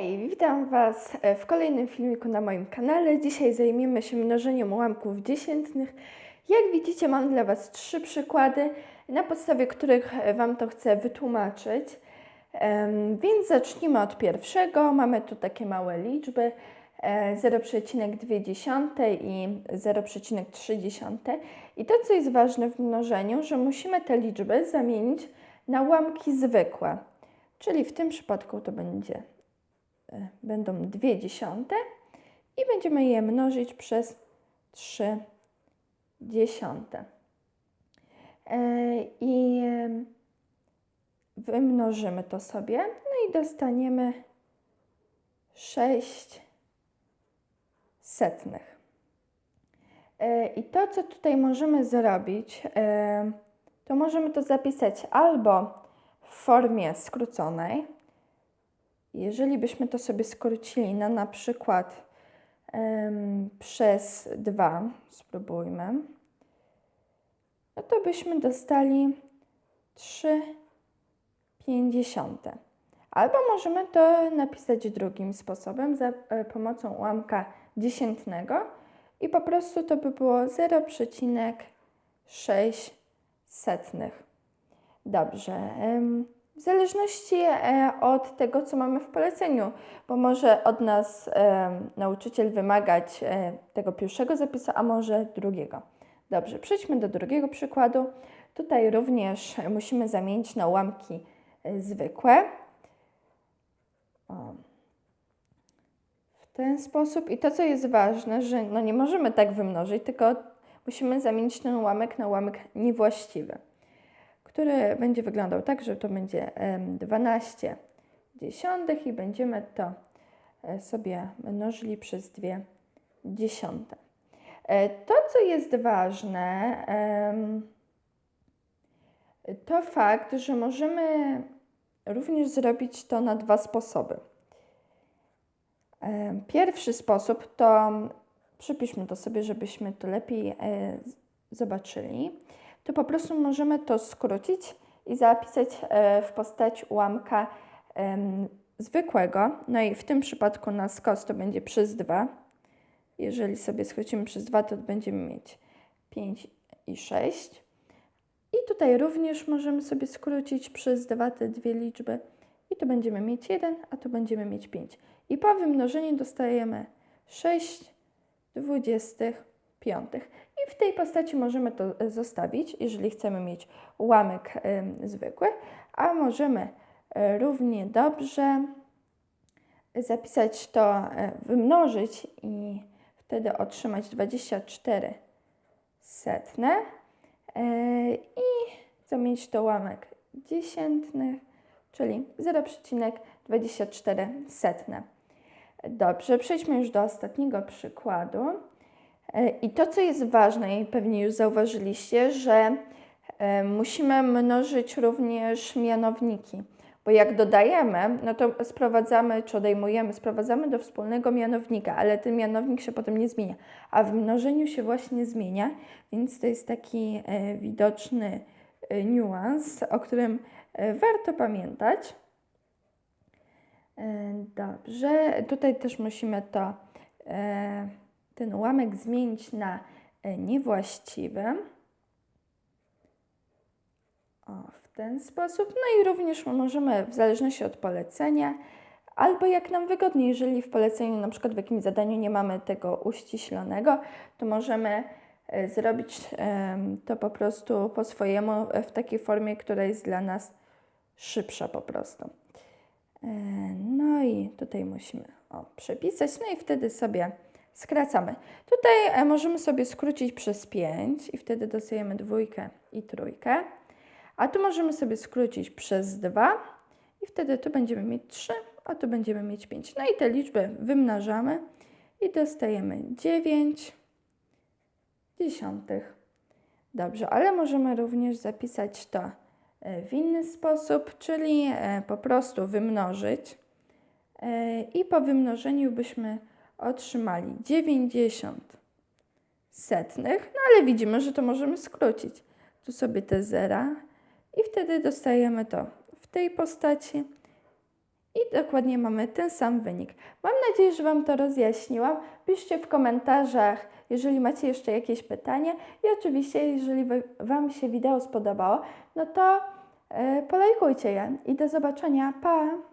Hej, witam Was w kolejnym filmiku na moim kanale. Dzisiaj zajmiemy się mnożeniem ułamków dziesiętnych. Jak widzicie, mam dla Was trzy przykłady, na podstawie których Wam to chcę wytłumaczyć. Więc zacznijmy od pierwszego. Mamy tu takie małe liczby e, 0,2 i 0,3. I to, co jest ważne w mnożeniu, że musimy te liczby zamienić na ułamki zwykłe. Czyli w tym przypadku to będzie e, będą dwie dziesiąte i będziemy je mnożyć przez 3 dziesiąte. E, I wymnożymy to sobie, no i dostaniemy 6 setnych. E, I to, co tutaj możemy zrobić, e, to możemy to zapisać albo w formie skróconej. Jeżeli byśmy to sobie skrócili na na przykład em, przez 2, spróbujmy, no to byśmy dostali 3 pięćdziesiąte. Albo możemy to napisać drugim sposobem, za e, pomocą ułamka dziesiętnego i po prostu to by było 0,6 setnych. Dobrze. em, W zależności e, od tego, co mamy w poleceniu, bo może od nas em, nauczyciel wymagać e, tego pierwszego zapisu, a może drugiego. Dobrze, przejdźmy do drugiego przykładu. Tutaj również musimy zamienić na ułamki e, zwykłe. W ten sposób. I to, co jest ważne, że no nie możemy tak wymnożyć, tylko musimy zamienić ten ułamek na ułamek niewłaściwy który będzie wyglądał tak, że to będzie em, 12 dziesiątych i będziemy to e, sobie mnożyli przez dwie dziesiąte. E, To, co jest ważne, to fakt, że możemy również zrobić to na dwa sposoby. Em, Pierwszy sposób to, przypiszmy to sobie, żebyśmy to lepiej e, zobaczyli to po prostu możemy to skrócić i zapisać e, w postaci ułamka zwykłego. No i w tym przypadku na skos to będzie przez 2. Jeżeli sobie skrócimy przez 2, to będziemy mieć 5 i 6. I tutaj również możemy sobie skrócić przez 2 te dwie liczby. I tu będziemy mieć 1, a tu będziemy mieć 5. I po wymnożeniu dostajemy 6 dwudziestych piątych. I w tej postaci możemy to e, zostawić, jeżeli chcemy mieć ułamek em, zwykły, a możemy e, równie dobrze zapisać to, e, wymnożyć i wtedy otrzymać 24 setne i zamienić to ułamek dziesiętny, czyli 0,24 setne. Dobrze, przejdźmy już do ostatniego przykładu. E, I to, co jest ważne, i pewnie już zauważyliście, że e, musimy mnożyć również mianowniki, bo jak dodajemy, no to sprowadzamy, czy odejmujemy, sprowadzamy do wspólnego mianownika, ale ten mianownik się potem nie zmienia, a w mnożeniu się właśnie zmienia, więc to jest taki e, widoczny niuans, o którym warto pamiętać. Dobrze, tutaj też musimy to, ten ułamek zmienić na e, niewłaściwy. O, w ten sposób. No i również możemy, w zależności od polecenia, albo jak nam wygodniej, jeżeli w poleceniu, na przykład w jakimś zadaniu nie mamy tego uściślonego, to możemy e, zrobić to po prostu po swojemu, e, w takiej formie, która jest dla nas szybsza po prostu. No i tutaj musimy o, przepisać, no i wtedy sobie skracamy. Tutaj e, możemy sobie skrócić przez 5 i wtedy dostajemy dwójkę i trójkę. A tu możemy sobie skrócić przez 2 i wtedy tu będziemy mieć 3, a tu będziemy mieć 5. No i te liczby wymnażamy i dostajemy 9 dziesiątych. Dobrze, ale możemy również zapisać to e, w inny sposób, czyli e, po prostu wymnożyć i po wymnożeniu byśmy otrzymali 90 setnych, no ale widzimy, że to możemy skrócić. Tu sobie te zera i wtedy dostajemy to w tej postaci i dokładnie mamy ten sam wynik. Mam nadzieję, że Wam to rozjaśniłam. Piszcie w komentarzach, jeżeli macie jeszcze jakieś pytanie i oczywiście, jeżeli Wam się wideo spodobało, no to e, polajkujcie je i do zobaczenia. Pa!